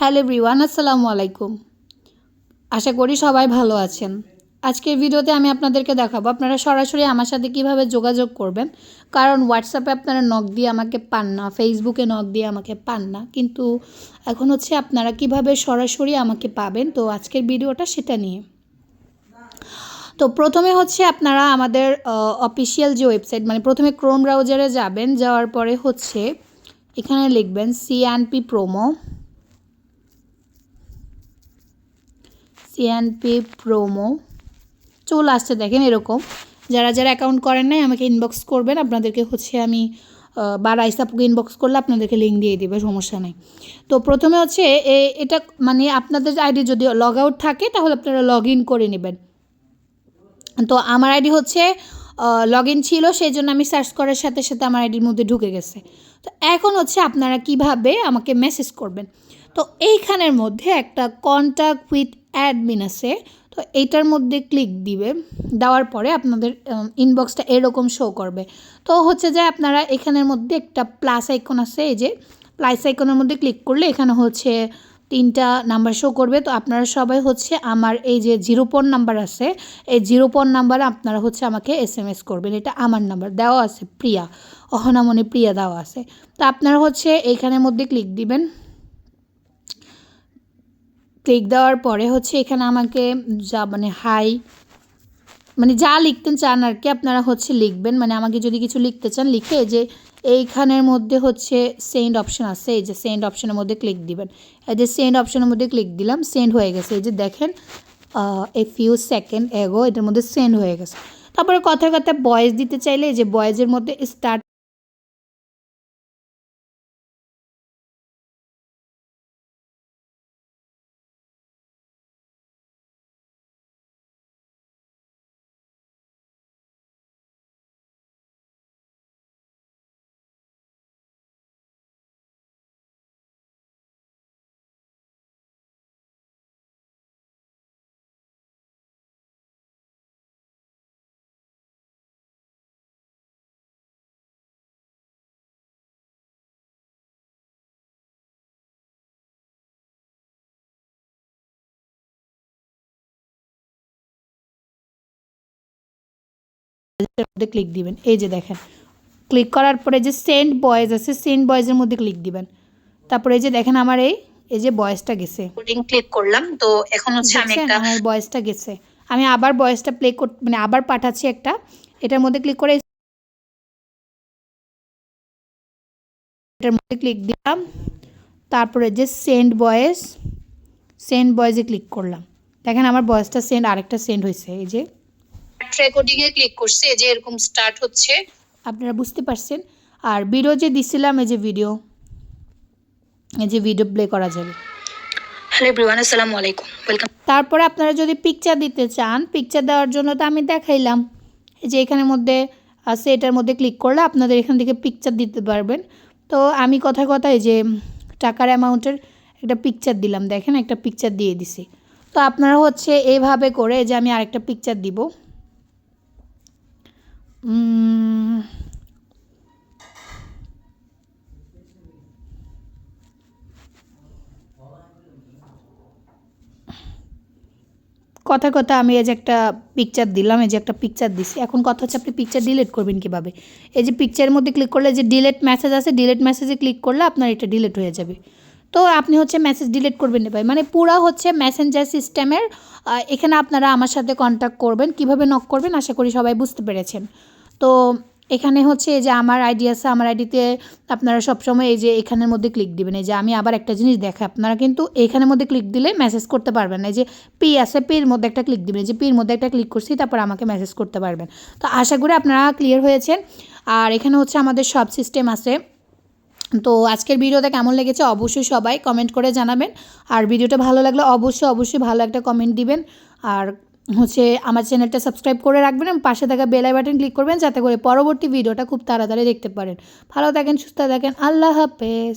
Hello everyone, আসসালামু আলাইকুম। আশা করি সবাই ভালো আছেন। আজকের ভিডিওতে আমি আপনাদেরকে দেখাবো আপনারা সরাসরি আমার সাথে কীভাবে যোগাযোগ করবেন। কারণ হোয়াটসঅ্যাপে আপনারা নক দিয়ে আমাকে পান না ফেসবুকে নক দিয়ে আমাকে পান না। কিন্তু এখন হচ্ছে আপনারা কীভাবে সরাসরি আমাকে পাবেন, তো আজকের ভিডিওটা সেটা নিয়ে। তো প্রথমে হচ্ছে আপনারা আমাদের অফিসিয়াল যে ওয়েবসাইট মানে প্রথমে ক্রোম ব্রাউজারে যাবেন, যাওয়ার পরে হচ্ছে এখানে লিখবেন সিএনপি প্রোমো সিএনপি প্রোমো চলে আসছে, দেখেন এরকম। যারা যারা অ্যাকাউন্ট করেন নাই, আমাকে ইনবক্স করবেন। আপনাদেরকে হচ্ছে আমি বা রাইসাপুকে ইনবক্স করলে আপনাদেরকে লিঙ্ক দিয়ে দেবে, সমস্যা নেই। তো প্রথমে হচ্ছে এটা মানে আপনাদের আইডি যদি লগ আউট থাকে, তাহলে আপনারা লগ ইন করে নেবেন। তো আমার আইডি হচ্ছে লগ ইন ছিল সেই জন্য আমি সার্চ করার সাথে সাথে আমার আইডির মধ্যে ঢুকে গেছে। তো এখন হচ্ছে আপনারা কীভাবে আমাকে মেসেজ করবেন? তো এইখানের মধ্যে একটা কন্ট্যাক্ট উইথ অ্যাডমিন আছে, তো এইটার মধ্যে ক্লিক দিবে, দেওয়ার পরে আপনাদের ইনবক্সটা এরকম শো করবে। তো হচ্ছে যে আপনারা এখানের মধ্যে একটা প্লাস আইকন আছে, এই যে প্লাস আইকনের মধ্যে ক্লিক করলে এখানে হচ্ছে তিনটা নাম্বার শো করবে। তো আপনারা সবাই হচ্ছে আমার এই যে জিরো পন নাম্বার আছে, এই জিরো পন নাম্বারে আপনারা হচ্ছে আমাকে এস এম এস করবেন। এটা আমার নাম্বার দেওয়া আছে প্রিয়া, অহনামনে প্রিয়া দেওয়া আছে। তো আপনারা হচ্ছে এইখানের মধ্যে ক্লিক দিবেন। ক্লিক দেওয়ার পরে হচ্ছে এখানে আমাকে যা মানে হাই মানে যা লিখতে চান আর কি আপনারা হচ্ছে লিখবেন। মানে আমাকে যদি কিছু লিখতে চান লিখে যে এইখানের মধ্যে হচ্ছে সেন্ড অপশন আছে, এই যে সেন্ড অপশনের মধ্যে ক্লিক দিবেন। এই যে সেন্ড অপশনের মধ্যে ক্লিক দিলাম সেন্ড হয়ে গেছে। এই যে দেখেন এ ফিউ সেকেন্ড এগো এটার মধ্যে সেন্ড হয়ে গেছে। তারপরে কথার কথা বয়েস দিতে চাইলে যে বয়েজের মধ্যে স্টার্ট ক্লিক দিবেন। এই যে দেখেন ক্লিক করার পরে যে সেন্ড বয়েজ আছে সেন্ড বয়েজের মধ্যে ক্লিক দিবেন। তারপরে এই যে দেখেন আমার এই এই যে বয়েসটা গেছে। ক্লিক করলাম তো এখন হচ্ছে আমি একটা আমার বয়েসটা গেছে। আমি আবার বয়েসটা প্লে কর মানে আবার পাঠাচ্ছি একটা। এটার মধ্যে ক্লিক করে এটার মধ্যে ক্লিক দিলাম। তারপরে যে সেন্ড বয়েস সেন্ড বয়েসে ক্লিক করলাম। দেখেন আমার বয়েসটা সেন্ড আরেকটা সেন্ড হয়েছে এই যে। রেকর্ডিংয়ে ক্লিক করছে যে এরকম স্টার্ট হচ্ছে। আপনারা বুঝতে পারছেন? আর ভিডিও যে দিছিলাম এই যে ভিডিও এই যে ভিডিও প্লে করা যাবে। হ্যালো এভরিওয়ান আসসালামু আলাইকুম। ওয়েলকাম তারপরে আপনারা যদি পিকচার দিতে চান পিকচার দেওয়ার জন্য তো আমি দেখাইলাম। যে এখানের মধ্যে আছে এটার মধ্যে ক্লিক করলে আপনাদের এখান থেকে পিকচার দিতে পারবেন। তো আমি কথা কথায় যে টাকার অ্যামাউন্টের একটা পিকচার দিলাম দেখেন একটা পিকচার দিয়ে দিছি। তো আপনারা হচ্ছে এইভাবে করে যে আমি আরেকটা পিকচার দিব। কথা কথা আমি এই যে একটা পিকচার দিলাম, এই যে একটা পিকচার দিছি। এখন কথা হচ্ছে আপনি পিকচার ডিলিট করবেন কীভাবে? এই যে পিকচারের মধ্যে ক্লিক করলে যে ডিলেট মেসেজ আছে ডিলেট মেসেজে ক্লিক করলে আপনার এটা ডিলিট হয়ে যাবে। তো আপনি হচ্ছে মেসেজ ডিলিট করবেন না ভাই। মানে পুরো হচ্ছে মেসেঞ্জার সিস্টেমের এখানে আপনারা আমার সাথে কন্ট্যাক্ট করবেন, কীভাবে নক করবেন আশা করি সবাই বুঝতে পেরেছেন। তো এখানে হচ্ছে যে আমার আইডি আছে, আমার আইডিতে আপনারা সবসময় এই যে এখানের মধ্যে ক্লিক দিবেন। এই যে আমি আবার একটা জিনিস দেখে আপনারা কিন্তু এখানের মধ্যে ক্লিক দিলে মেসেজ করতে পারবেন এই যে পি আছে পির মধ্যে একটা ক্লিক দিবেন। যে পির মধ্যে একটা ক্লিক করছি, তারপর আমাকে মেসেজ করতে পারবেন। তো আশা করি আপনারা ক্লিয়ার হয়েছেন। আর এখানে হচ্ছে আমাদের সব সিস্টেম আছে। তো আজকের ভিডিওটা কেমন লেগেছে অবশ্যই সবাই কমেন্ট করে জানাবেন। আর ভিডিওটা ভালো লাগলে অবশ্যই অবশ্যই ভালো একটা কমেন্ট দিবেন। আর হচ্ছে আমার চ্যানেলটা সাবস্ক্রাইব করে রাখবেন এবং পাশে থাকা বেলাই বাটন ক্লিক করবেন যাতে করে পরবর্তী ভিডিওটা খুব তাড়াতাড়ি দেখতে পারেন। ভালো থাকেন, সুস্থ থাকেন, আল্লাহ হাফেজ।